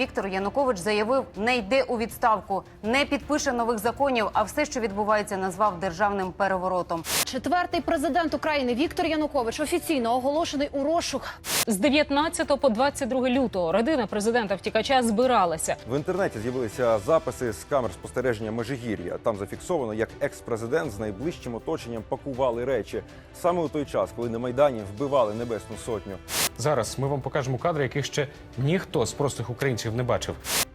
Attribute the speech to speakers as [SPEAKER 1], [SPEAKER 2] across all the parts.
[SPEAKER 1] Віктор Янукович заявив, не йде у відставку, не підпише нових законів, а все, що відбувається, назвав державним переворотом.
[SPEAKER 2] Четвертий президент України Віктор Янукович офіційно оголошений у розшук.
[SPEAKER 3] З 19 по 22 лютого родина президента втікача збиралася.
[SPEAKER 4] В інтернеті з'явилися записи з камер спостереження Межигір'я. Там зафіксовано, як екс-президент з найближчим оточенням пакували речі саме у той час, коли на майдані вбивали небесну сотню.
[SPEAKER 5] Зараз ми вам покажемо кадри, яких ще ніхто з простих українців не бачив.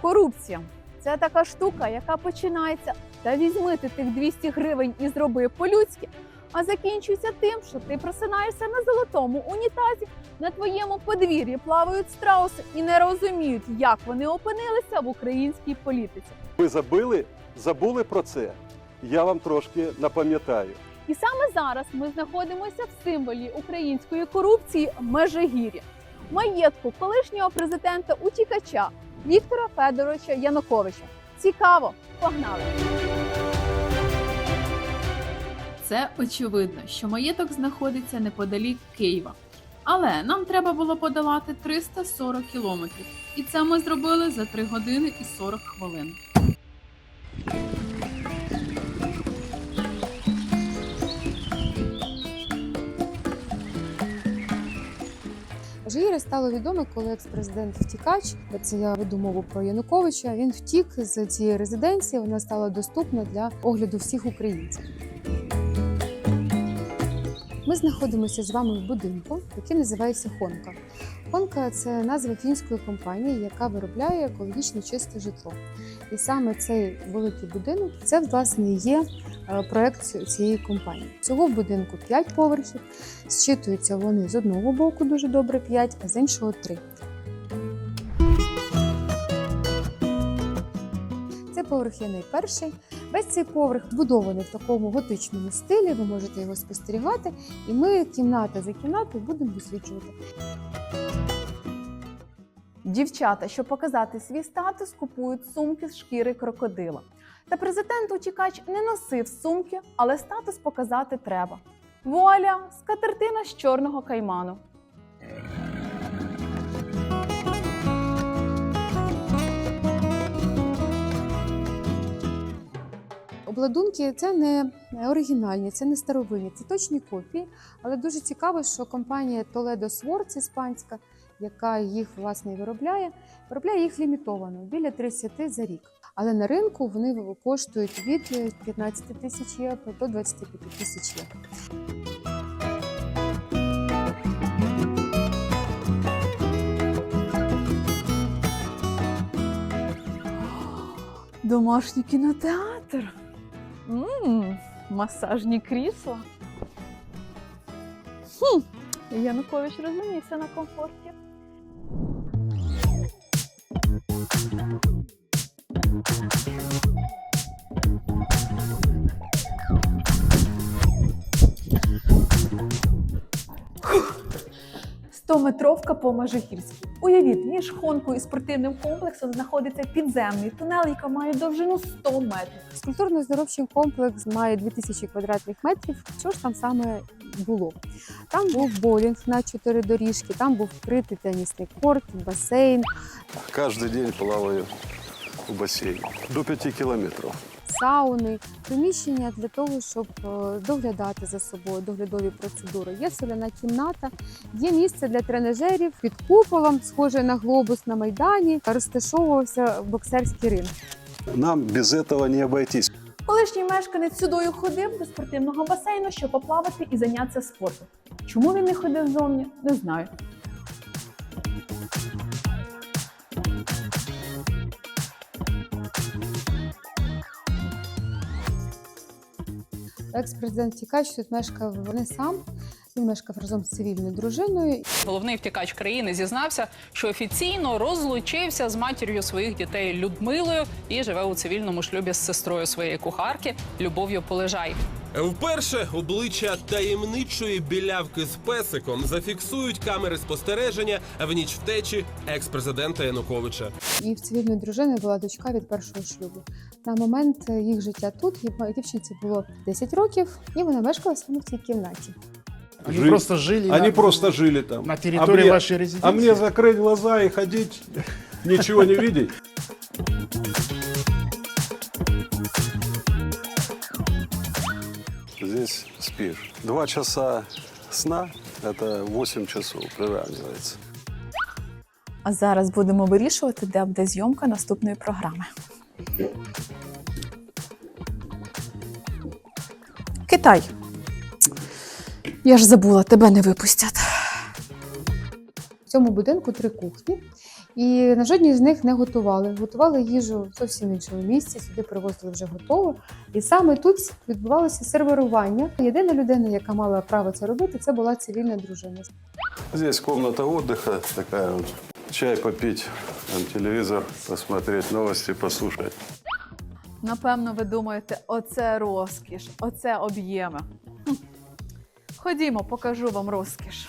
[SPEAKER 6] Корупція це така штука, яка починається та візьми ти тих 200 гривень і зроби по-людськи, а закінчується тим, що ти просинаєшся на золотому унітазі, на твоєму подвір'ї плавають страуси і не розуміють, як вони опинилися в українській політиці.
[SPEAKER 7] Ви забили, забули про це. Я вам трошки напам'ятаю.
[SPEAKER 6] І саме зараз ми знаходимося в символі української корупції Межигір'я, маєтку колишнього президента утікача Віктора Федоровича Януковича. Цікаво, погнали!
[SPEAKER 8] Це очевидно, що маєток знаходиться неподалік Києва. Але нам треба було подолати 340 кілометрів, і це ми зробили за 3 години і 40 хвилин.
[SPEAKER 9] Жигіри стало відомо, коли екс-президент втікач, це я веду мову про Януковича. Він втік з цієї резиденції. Вона стала доступна для огляду всіх українців. Ми знаходимося з вами в будинку, який називається Хонка. Хонка це назва фінської компанії, яка виробляє екологічно чисте житло. І саме цей великий будинок це власне є е, проект цієї компанії. Цього будинку 5 поверхів. Зчитуються вони з одного боку дуже добре 5, а з іншого 3. Це поверх є найперший. Весь цей поверх збудований в такому готичному стилі. Ви можете його спостерігати, і ми кімната за кімнатою будемо досліджувати.
[SPEAKER 6] Дівчата, щоб показати свій статус, купують сумки з шкіри крокодила. Та президент утікач не носив сумки, але статус показати треба. Вуаля, скатертина з чорного кайману.
[SPEAKER 9] Обладунки це не оригінальні, це не старовинні, це точні копії. Але дуже цікаво, що компанія Toledo Swords іспанська, яка їх власне виробляє, виробляє їх лімітовано біля 30 за рік. Але на ринку вони коштують від 15 тисяч євро до 25 тисяч євро.
[SPEAKER 6] Домашній кінотеатр. Мм, масажні крісла. Хм, Янукович розумівся на комфорті. Стометровка по Межигірській. Уявіть, між хонкою і спортивним комплексом знаходиться підземний тунел, який має довжину 100 метрів.
[SPEAKER 9] Скульптурно-здоровчий комплекс має 2000 квадратних метрів. Що ж там саме було? Там був боулінг на чотири доріжки, там був вкритий тенісний корт, басейн,
[SPEAKER 7] Кожен день плаваю у басейні. До 5 кілометрів.
[SPEAKER 9] Сауни, приміщення для того, щоб е, доглядати за собою, доглядові процедури. Є соляна кімната, є місце для тренажерів під куполом, схоже на глобус на майдані. Розташовувався боксерський ринг.
[SPEAKER 7] Нам без цього не обойтись.
[SPEAKER 6] Колишній мешканець сюдою ходив до спортивного басейну, щоб поплавати і зайнятися спортом. Чому він не ходив зовні, не знаю.
[SPEAKER 9] Екс-президент Тікач тут мешкав не сам. Він мешкав разом з цивільною дружиною.
[SPEAKER 3] Головний втікач країни зізнався, що офіційно розлучився з матір'ю своїх дітей Людмилою і живе у цивільному шлюбі з сестрою своєї кухарки Любов'ю Полежай.
[SPEAKER 10] Вперше обличчя таємничої білявки з песиком зафіксують камери спостереження в ніч втечі екс-президента Януковича.
[SPEAKER 9] І в цивільної дружини була дочка від першого шлюбу. На момент їх життя тут їй- дівчинці було 10 років, і вона мешкала саме в цій кімнаті.
[SPEAKER 11] Они
[SPEAKER 12] Жили.
[SPEAKER 11] просто жили
[SPEAKER 12] Они
[SPEAKER 11] на,
[SPEAKER 12] просто жили там.
[SPEAKER 11] на территории
[SPEAKER 12] а мне,
[SPEAKER 11] вашей
[SPEAKER 12] а мне закрыть глаза и ходить
[SPEAKER 7] ничего не видеть. Здесь спишь. Два часа сна – это 8 часов приравнивается.
[SPEAKER 6] А зараз будемо вирішувати, де буде зйомка наступної програми. Китай. Я ж забула, тебе не випустять.
[SPEAKER 9] В цьому будинку три кухні, і на жодній з них не готували. Готували їжу в зовсім іншому місці, сюди привозили вже готово. І саме тут відбувалося сервірування. Єдина людина, яка мала право це робити, це була цивільна дружина.
[SPEAKER 7] Здесь комната отдыха такая вот. Чай попить, там телевізор посмотреть, новості послушать.
[SPEAKER 6] Напевно, ви думаєте, оце розкіш, оце об'єми. Ходімо, покажу вам розкіш.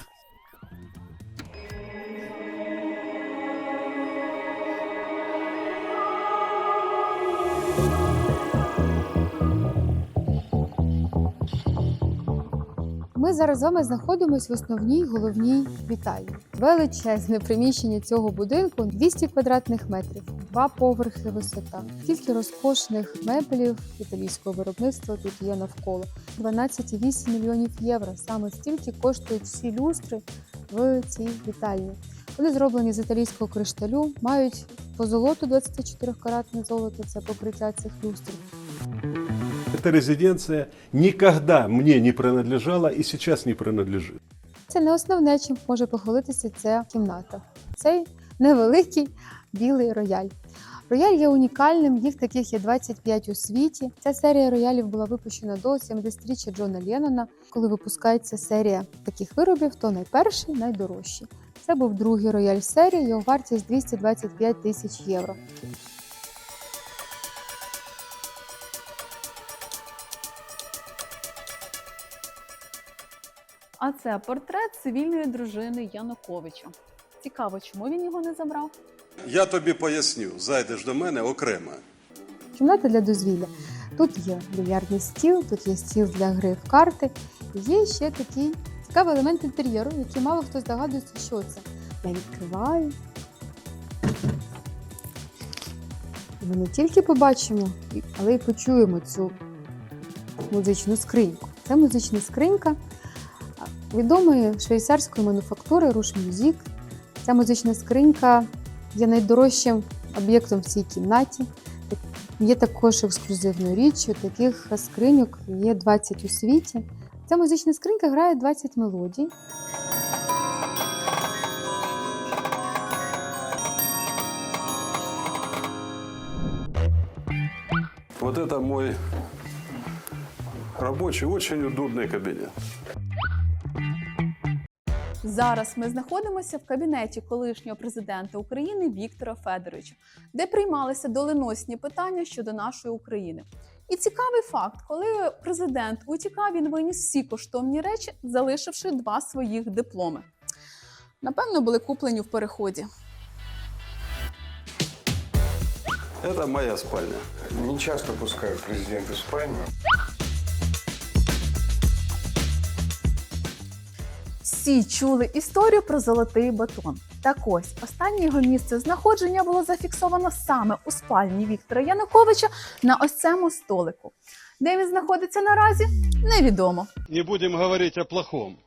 [SPEAKER 9] Ми зараз з вами знаходимося в основній головній вітальні. Величезне приміщення цього будинку 200 квадратних метрів, два поверхи висота. Скільки розкошних меблів італійського виробництва тут є навколо 12,8 мільйонів євро. Саме стільки коштують всі люстри в цій вітальні. Вони зроблені з італійського кришталю, мають позолоту 24-каратне золото. Це покриття цих люстрів.
[SPEAKER 7] Эта резиденция никогда мне не принадлежала и сейчас не принадлежит.
[SPEAKER 9] Це не основне, чим може похвалитися ця кімната. Цей невеликий білий рояль. Рояль є унікальним, їх таких є 25 у світі. Ця серія роялів була випущена до 70-річчя Джона Леннона. Коли випускається серія таких виробів, то найперший найдорожчий. Це був другий рояль серії, його вартість 225 тисяч євро.
[SPEAKER 6] А це портрет цивільної дружини Януковича. Цікаво, чому він його не забрав?
[SPEAKER 7] Я тобі поясню, зайдеш до мене окремо.
[SPEAKER 9] Кімната для дозвілля. Тут є більярдний стіл, тут є стіл для гри в карти. І Є ще такий цікавий елемент інтер'єру, який мало хто здогадується, що це. Я відкриваю. Ми не тільки побачимо, але й почуємо цю музичну скриньку. Це музична скринька відомої швейцарської мануфактури Rush Music. Ця музична скринька є найдорожчим об'єктом в цій кімнаті. Є також ексклюзивною річчю. Таких скриньок є 20 у світі. Ця музична скринька грає 20 мелодій.
[SPEAKER 7] Вот это мой рабочий, очень удобный кабинет.
[SPEAKER 6] Зараз ми знаходимося в кабінеті колишнього президента України Віктора Федоровича, де приймалися доленосні питання щодо нашої України. І цікавий факт, коли президент утікав, він виніс всі коштовні речі, залишивши два своїх дипломи. Напевно, були куплені в переході.
[SPEAKER 7] Это моя спальня.
[SPEAKER 11] Не часто пускают президента в спальню.
[SPEAKER 6] Всі чули історію про золотий батон. Так ось останнє його місце знаходження було зафіксовано саме у спальні Віктора Януковича на ось цьому столику. Де він знаходиться наразі, невідомо.
[SPEAKER 7] Не будем говорить о плохом,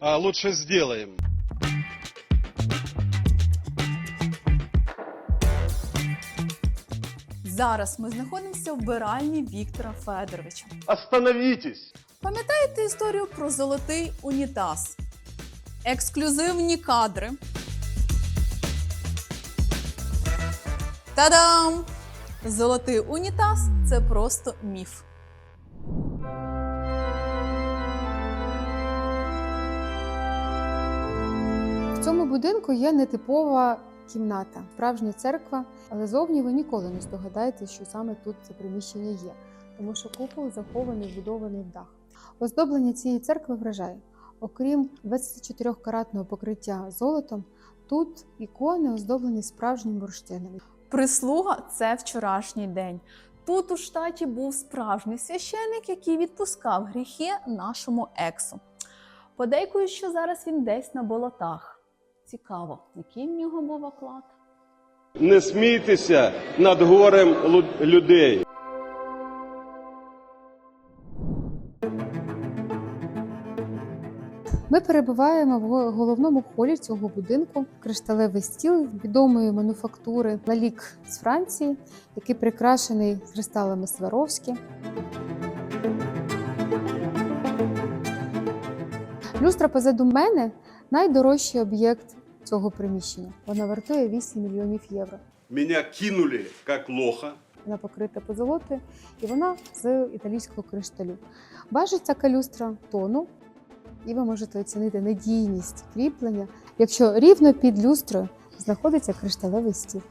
[SPEAKER 7] а лучше сделаем.
[SPEAKER 6] Зараз ми знаходимося в вбиральні Віктора Федоровича.
[SPEAKER 7] Остановитесь!
[SPEAKER 6] Пам'ятаєте історію про золотий унітаз? Ексклюзивні кадри. Та-дам! Золотий унітаз це просто міф.
[SPEAKER 9] В цьому будинку є нетипова кімната, справжня церква, але зовні ви ніколи не здогадаєтесь, що саме тут це приміщення є, тому що купол захований, вбудований в дах. Оздоблення цієї церкви вражає. Окрім 24-каратного покриття золотом, тут ікони оздоблені справжнім бурштином.
[SPEAKER 6] Прислуга це вчорашній день. Тут у штаті був справжній священик, який відпускав гріхи нашому ексу. Подейкую, що зараз він десь на болотах. Цікаво, який в нього був оклад.
[SPEAKER 12] Не смійтеся над горем людей.
[SPEAKER 9] Ми перебуваємо в головному холі цього будинку. Кришталевий стіл відомої мануфактури Лалік з Франції, який прикрашений кристалами Сваровські. Люстра позаду мене найдорожчий об'єкт цього приміщення. Вона вартує 8 мільйонів євро.
[SPEAKER 12] Меня кинули як лоха.
[SPEAKER 9] Вона покрита позолотою і вона з італійського кришталю. Важить ця люстра тону, і ви можете оцінити надійність кріплення, якщо рівно під люстрою знаходиться кришталевий стіл.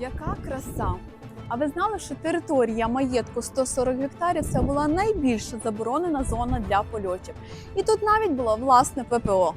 [SPEAKER 6] Яка краса! А ви знали, що територія маєтку 140 гектарів це була найбільша заборонена зона для польотів. І тут навіть було власне ППО.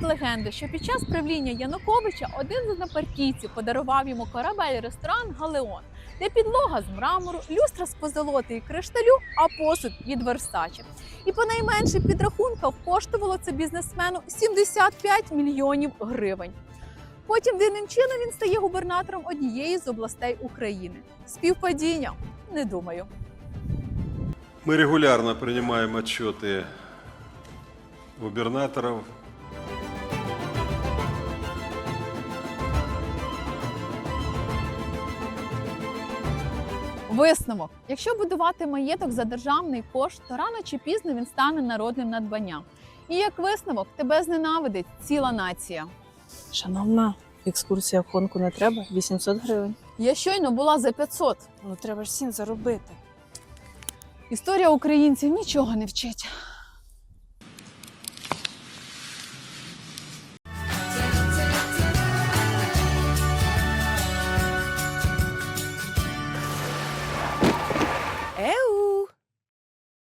[SPEAKER 6] Ходять легенди, що під час правління Януковича один з однопартійців подарував йому корабель-ресторан Галеон, де підлога з мрамору, люстра з позолоти кришталю, а посуд від Версаче. І по найменшим підрахункам коштувало це бізнесмену 75 мільйонів гривень. Потім дивним чином він стає губернатором однієї з областей України. Співпадіння? Не думаю.
[SPEAKER 7] Мы регулярно принимаем отчеты губернаторов.
[SPEAKER 6] Висновок: якщо будувати маєток за державний кошт, то рано чи пізно він стане народним надбанням. І як висновок, тебе зненавидить ціла нація.
[SPEAKER 13] Шановна, екскурсія в Хонку не треба 800 гривень.
[SPEAKER 6] Я щойно була за 500.
[SPEAKER 13] Ну треба ж сім заробити.
[SPEAKER 6] Історія українців нічого не вчить.